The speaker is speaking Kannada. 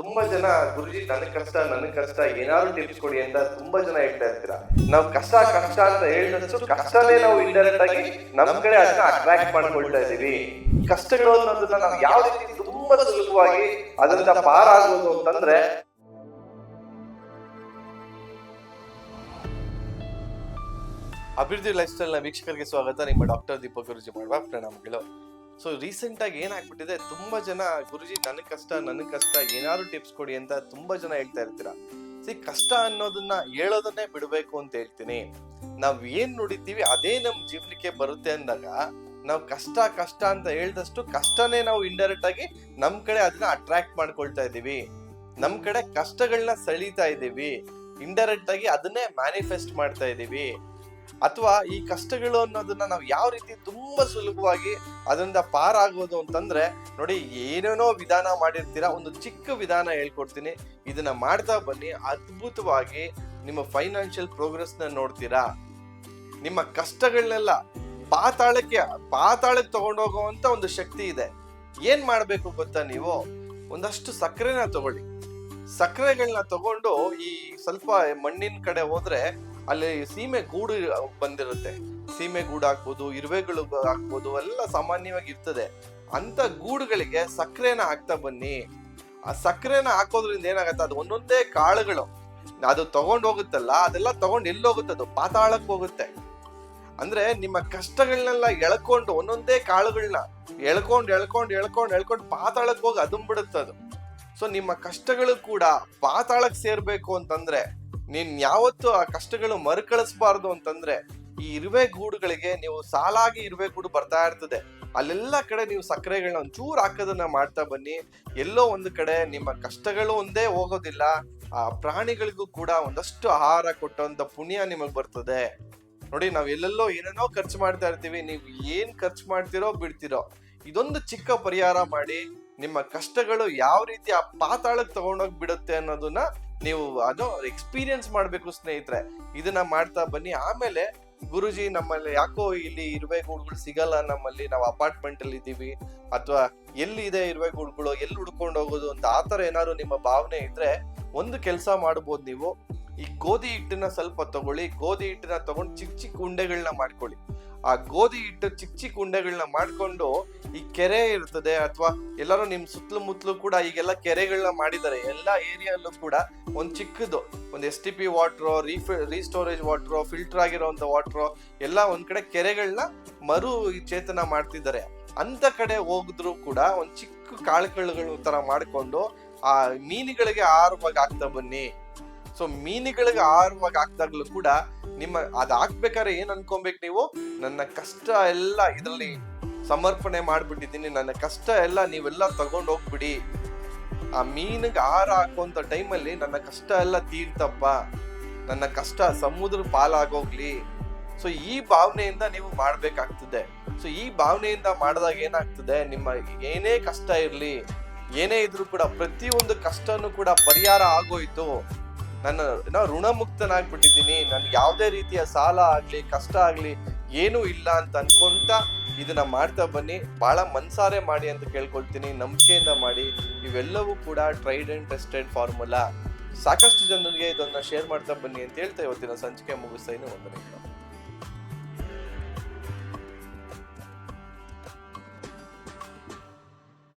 ತುಂಬಾ ಜನ ಗುರುಜಿ ನನ್ನ ಕಷ್ಟ ನನ್ನ ಕಷ್ಟ, ಏನಾದ್ರು ಟಿಪ್ಸ್ ಕೊಡಿ ಅಂತ ತುಂಬಾ ಜನ ಹೇಳ್ತಾ ಇರ್ತೀರಾ. ನಾವು ಕಷ್ಟ ಕಷ್ಟ ಅಂತ ಹೇಳಿದಷ್ಟು ಕಷ್ಟನೇ ನಾವು ಇಂಡೈರೆಕ್ಟ್ ಆಗಿ ನಮ್ ಕಡೆ ಅದನ್ನ ಅಟ್ರಾಕ್ಟ್ ಮಾಡ್ಕೊಳ್ತಾ ಇದೀವಿ ಕಷ್ಟಗಳು ಅನ್ನೋದನ್ನ ನಾವು ಯಾವ ರೀತಿ ತುಂಬಾ ಸುಲಭವಾಗಿ ಅದರಿಂದ ಪಾರಾಗೋದು ಅಂತಂದ್ರೆ ಅಭಿವೃದ್ಧಿ ಲೈಫ್ ಸ್ಟೈಲ್ನ ವೀಕ್ಷಕರಿಗೆ ಸ್ವಾಗತ. ನಿಮ್ಮ ಡಾಕ್ಟರ್ ದೀಪಕ್ ಗುರುಜಿ ಮಾಡುವ ಪ್ರಣಾಮಗಳು. ಸೊ ರೀಸೆಂಟ್ ಆಗಿ ಏನಾಗ್ಬಿಟ್ಟಿದೆ, ತುಂಬಾ ಜನ, ಗುರುಜಿ ನನಗೆ ಕಷ್ಟ ನನ್ನ ಕಷ್ಟ, ಏನಾದ್ರು ಟಿಪ್ಸ್ ಕೊಡಿ ಅಂತ ತುಂಬಾ ಜನ ಹೇಳ್ತಾ ಇರ್ತೀರಾ? ಸಿ ಕಷ್ಟ ಅನ್ನೋದನ್ನ ಹೇಳೋದನ್ನೇ ಬಿಡಬೇಕು ಅಂತ ಹೇಳ್ತೀನಿ. ನಾವ್ ಏನ್ ನುಡಿತೀವಿ ಅದೇ ನಮ್ ಜೀವನಕ್ಕೆ ಬರುತ್ತೆ ಅಂದಾಗ, ನಾವು ಕಷ್ಟ ಕಷ್ಟ ಅಂತ ಹೇಳ್ದಷ್ಟು ಕಷ್ಟನೇ ನಾವು ಇಂಡೈರೆಕ್ಟ್ ಆಗಿ ನಮ್ ಕಡೆ ಅದನ್ನ ಅಟ್ರಾಕ್ಟ್ ಮಾಡ್ಕೊಳ್ತಾ ಇದ್ದೀವಿ. ನಮ್ ಕಡೆ ಕಷ್ಟಗಳನ್ನ ಸೆಳೀತಾ ಇದ್ದೀವಿ. ಇಂಡೈರೆಕ್ಟ್ ಆಗಿ ಅದನ್ನೇ ಮ್ಯಾನಿಫೆಸ್ಟ್ ಮಾಡ್ತಾ ಇದೀವಿ ಅಥವಾ ಈ ಕಷ್ಟಗಳು ಅನ್ನೋದನ್ನ ನಾವು ಯಾವ ರೀತಿ ತುಂಬಾ ಸುಲಭವಾಗಿ ಅದರಿಂದ ಪಾರಾಗೋದು ಅಂತಂದ್ರೆ, ನೋಡಿ ಏನೇನೋ ವಿಧಾನ ಮಾಡಿರ್ತೀರಾ, ಒಂದು ಚಿಕ್ಕ ವಿಧಾನ ಹೇಳ್ಕೊಡ್ತೀನಿ. ಇದನ್ನ ಮಾಡ್ತಾ ಬನ್ನಿ. ಅದ್ಭುತವಾಗಿ ನಿಮ್ಮ ಫೈನಾನ್ಷಿಯಲ್ ಪ್ರೋಗ್ರೆಸ್ನ ನೋಡ್ತೀರಾ. ನಿಮ್ಮ ಕಷ್ಟಗಳನ್ನೆಲ್ಲ ಪಾತಾಳಕ್ಕೆ ಪಾತಾಳಕ್ಕೆ ತಗೊಂಡೋಗುವಂತ ಒಂದು ಶಕ್ತಿ ಇದೆ. ಏನ್ ಮಾಡ್ಬೇಕು ಗೊತ್ತಾ ನೀವು? ಒಂದಷ್ಟು ಸಕ್ಕರೆನ ತಗೊಳ್ಳಿ. ಸಕ್ಕರೆಗಳನ್ನ ತಗೊಂಡು ಈ ಸ್ವಲ್ಪ ಮಣ್ಣಿನ ಕಡೆ ಹೋದ್ರೆ ಅಲ್ಲಿ ಸೀಮೆ ಗೂಡು ಬಂದಿರುತ್ತೆ. ಸೀಮೆ ಗೂಡು ಹಾಕ್ಬೋದು, ಇರುವೆಗಳು ಹಾಕ್ಬೋದು, ಎಲ್ಲ ಸಾಮಾನ್ಯವಾಗಿ ಇರ್ತದೆ. ಅಂತ ಗೂಡುಗಳಿಗೆ ಸಕ್ಕರೆನ ಹಾಕ್ತಾ ಬನ್ನಿ. ಆ ಸಕ್ಕರೆನ ಹಾಕೋದ್ರಿಂದ ಏನಾಗತ್ತೆ? ಅದು ಒಂದೊಂದೇ ಕಾಳುಗಳು. ಅದು ತಗೊಂಡು ಹೋಗುತ್ತಲ್ಲ, ಅದೆಲ್ಲ ತಗೊಂಡು ಎಲ್ಲಿ ಹೋಗುತ್ತೆ? ಅದು ಪಾತಾಳಕ್ಕೆ ಹೋಗುತ್ತೆ. ಅಂದ್ರೆ ನಿಮ್ಮ ಕಷ್ಟಗಳನ್ನೆಲ್ಲ ಎಳ್ಕೊಂಡು ಒಂದೊಂದೇ ಕಾಳುಗಳನ್ನ ಎಳ್ಕೊಂಡು ಎಳ್ಕೊಂಡು ಎಳ್ಕೊಂಡು ಎಳ್ಕೊಂಡು ಪಾತಾಳಕ್ಕೆ ಹೋಗಿ ಬಿಡುತ್ತೆ ಅದು. ಸೊ ನಿಮ್ಮ ಕಷ್ಟಗಳು ಕೂಡ ಪಾತಾಳಕ್ಕೆ ಸೇರ್ಬೇಕು ಅಂತಂದ್ರೆ ನೀನ್ ಯಾವತ್ತು ಆ ಕಷ್ಟಗಳು ಮರುಕಳಿಸಬಾರದು ಅಂತಂದ್ರೆ ಈ ಇರುವೆ ಗೂಡುಗಳಿಗೆ ನೀವು ಸಾಲಾಗಿ ಇರುವೆ ಗೂಡು ಬರ್ತಾ ಇರ್ತದೆ. ಅಲ್ಲೆಲ್ಲ ಕಡೆ ನೀವು ಸಕ್ಕರೆಗಳನ್ನ ಒಂಚೂರು ಹಾಕೋದನ್ನ ಮಾಡ್ತಾ ಬನ್ನಿ. ಎಲ್ಲೋ ಒಂದು ಕಡೆ ನಿಮ್ಮ ಕಷ್ಟಗಳು ಒಂದೇ ಹೋಗೋದಿಲ್ಲ. ಆ ಪ್ರಾಣಿಗಳಿಗೂ ಕೂಡ ಒಂದಷ್ಟು ಆಹಾರ ಕೊಟ್ಟಂತ ಪುಣ್ಯ ನಿಮಗ್ ಬರ್ತದೆ. ನೋಡಿ, ನಾವ್ ಎಲ್ಲೆಲ್ಲೋ ಏನೇನೋ ಖರ್ಚು ಮಾಡ್ತಾ ಇರ್ತೀವಿ. ನೀವು ಏನ್ ಖರ್ಚು ಮಾಡ್ತಿರೋ ಬಿಡ್ತಿರೋ. ಇದೊಂದು ಚಿಕ್ಕ ಪರಿಹಾರ ಮಾಡಿ ನಿಮ್ಮ ಕಷ್ಟಗಳು ಯಾವ ರೀತಿ ಆ ಪಾತಾಳಕ್ಕೆ ತಗೊಂಡೋಗಿ ಬಿಡುತ್ತೆ ಅನ್ನೋದನ್ನ ನೀವು ಅದು ಎಕ್ಸ್ಪೀರಿಯನ್ಸ್ ಮಾಡಬೇಕು ಸ್ನೇಹಿತರೆ. ಇದನ್ನ ಮಾಡ್ತಾ ಬನ್ನಿ. ಆಮೇಲೆ ಗುರುಜಿ ನಮ್ಮಲ್ಲಿ ಯಾಕೋ ಇಲ್ಲಿ ಇರುವೆ ಗೂಡುಗಳು ಸಿಗಲ್ಲ ನಮ್ಮಲ್ಲಿ. ನಾವು ಅಪಾರ್ಟ್ಮೆಂಟ್ ಅಲ್ಲಿ ಇದ್ದೀವಿ. ಅಥವಾ ಎಲ್ಲಿ ಇದೆ ಇರುವೆ ಗೂಡುಗಳು? ಎಲ್ಲಿ ಹುಡ್ಕೊಂಡು ಹೋಗೋದು ಅಂತ ಆತರ ಏನಾದ್ರು ನಿಮ್ಮ ಭಾವನೆ ಇದ್ರೆ ಒಂದು ಕೆಲಸ ಮಾಡ್ಬೋದು ನೀವು. ಈ ಗೋಧಿ ಹಿಟ್ಟನ್ನ ಸ್ವಲ್ಪ ತಗೊಳ್ಳಿ. ಗೋಧಿ ಹಿಟ್ಟನ್ನ ತಗೊಂಡು ಚಿಕ್ಕ ಚಿಕ್ಕ ಉಂಡೆಗಳನ್ನ ಮಾಡ್ಕೊಳ್ಳಿ. ಆ ಗೋಧಿ ಹಿಟ್ಟು ಚಿಕ್ಕ ಚಿಕ್ಕ ಉಂಡೆಗಳನ್ನ ಮಾಡ್ಕೊಂಡು ಈ ಕೆರೆ ಇರ್ತದೆ ಅಥವಾ ಎಲ್ಲರೂ ನಿಮ್ ಸುತ್ತಲೂ ಮುತ್ತಲು ಕೂಡ ಈಗೆಲ್ಲ ಕೆರೆಗಳನ್ನ ಮಾಡಿದ್ದಾರೆ, ಎಲ್ಲಾ ಏರಿಯಲ್ಲೂ ಕೂಡ ಒಂದು ಚಿಕ್ಕದು, ಒಂದು ಎಸ್ ಟಿ ಪಿ ವಾಟ್ರೋ ರೀಫಿ ರೀಸ್ಟೋರೇಜ್ ವಾಟ್ರೋ ಫಿಲ್ಟರ್ ಆಗಿರೋಂಥ ವಾಟ್ರೋ ಎಲ್ಲ ಒಂದ್ ಕಡೆ ಕೆರೆಗಳನ್ನ ಮರು ಚೇತನ ಮಾಡ್ತಿದ್ದಾರೆ. ಅಂತ ಕಡೆ ಹೋಗಿದ್ರು ಕೂಡ ಒಂದ್ ಚಿಕ್ಕ ಕಾಳುಗಳು ತರ ಮಾಡಿಕೊಂಡು ಆ ಮೀನುಗಳಿಗೆ ಆಹಾರವಾಗಿ ಆಗ್ತಾ ಬನ್ನಿ. ಸೊ ಮೀನುಗಳಿಗೆ ಆಹಾರವಾಗಿ ಹಾಕ್ದಾಗ್ಲೂ ಕೂಡ ನಿಮ್ಮ ಅದ್ ಹಾಕ್ಬೇಕಾದ್ರೆ ಏನ್ ಅನ್ಕೊಬೇಕು ನೀವು? ನನ್ನ ಕಷ್ಟ ಎಲ್ಲ ಇದರಲ್ಲಿ ಸಮರ್ಪಣೆ ಮಾಡ್ಬಿಟ್ಟಿದ್ದೀನಿ. ನನ್ನ ಕಷ್ಟ ಎಲ್ಲ ನೀವೆಲ್ಲ ತಗೊಂಡ್ ಹೋಗ್ಬಿಡಿ ಆ ಮೀನಿಗೆ ಆಹಾರ ಹಾಕುವಂತ ಟೈಮಲ್ಲಿ ನನ್ನ ಕಷ್ಟ ಎಲ್ಲ ತೀರ್ತಪ್ಪ. ನನ್ನ ಕಷ್ಟ ಸಮುದ್ರ ಪಾಲಾಗೋಗ್ಲಿ. ಸೊ ಈ ಭಾವನೆಯಿಂದ ನೀವು ಮಾಡಬೇಕಾಗ್ತದೆ. ಸೊ ಈ ಭಾವನೆಯಿಂದ ಮಾಡಿದಾಗ ಏನಾಗ್ತದೆ? ನಿಮ್ಮ ಏನೇ ಕಷ್ಟ ಇರಲಿ, ಏನೇ ಇದ್ರೂ ಕೂಡ ಪ್ರತಿಯೊಂದು ಕಷ್ಟನೂ ಕೂಡ ಪರಿಹಾರ ಆಗೋಯ್ತು. ನನ್ನ ನಾ ಋಣಮುಕ್ತನಾಗ್ಬಿಟ್ಟಿದ್ದೀನಿ. ನನ್ಗೆ ಯಾವುದೇ ರೀತಿಯ ಸಾಲ ಆಗಲಿ, ಕಷ್ಟ ಆಗಲಿ ಏನೂ ಇಲ್ಲ ಅಂತ ಅನ್ಕೊಂತ ಇದನ್ನ ಮಾಡ್ತಾ ಬನ್ನಿ. ಬಹಳ ಮನ್ಸಾರೆ ಮಾಡಿ ಅಂತ ಕೇಳ್ಕೊಳ್ತೀನಿ. ನಂಬಿಕೆಯಿಂದ ಮಾಡಿ. ಇವೆಲ್ಲವೂ ಕೂಡ ಟ್ರೈಡ್ ಅಂಡ್ ಟೆಸ್ಟೆಡ್ ಫಾರ್ಮುಲಾ ಸಾಕಷ್ಟು ಜನರಿಗೆ ಇದನ್ನ ಶೇರ್ ಮಾಡ್ತಾ ಬನ್ನಿ ಅಂತ ಹೇಳ್ತಾ ಇವತ್ತಿನ ಸಂಚಿಕೆ ಮುಗಿಸ್ತಾ ಇನ್ನು ವಂದನೆಗಳು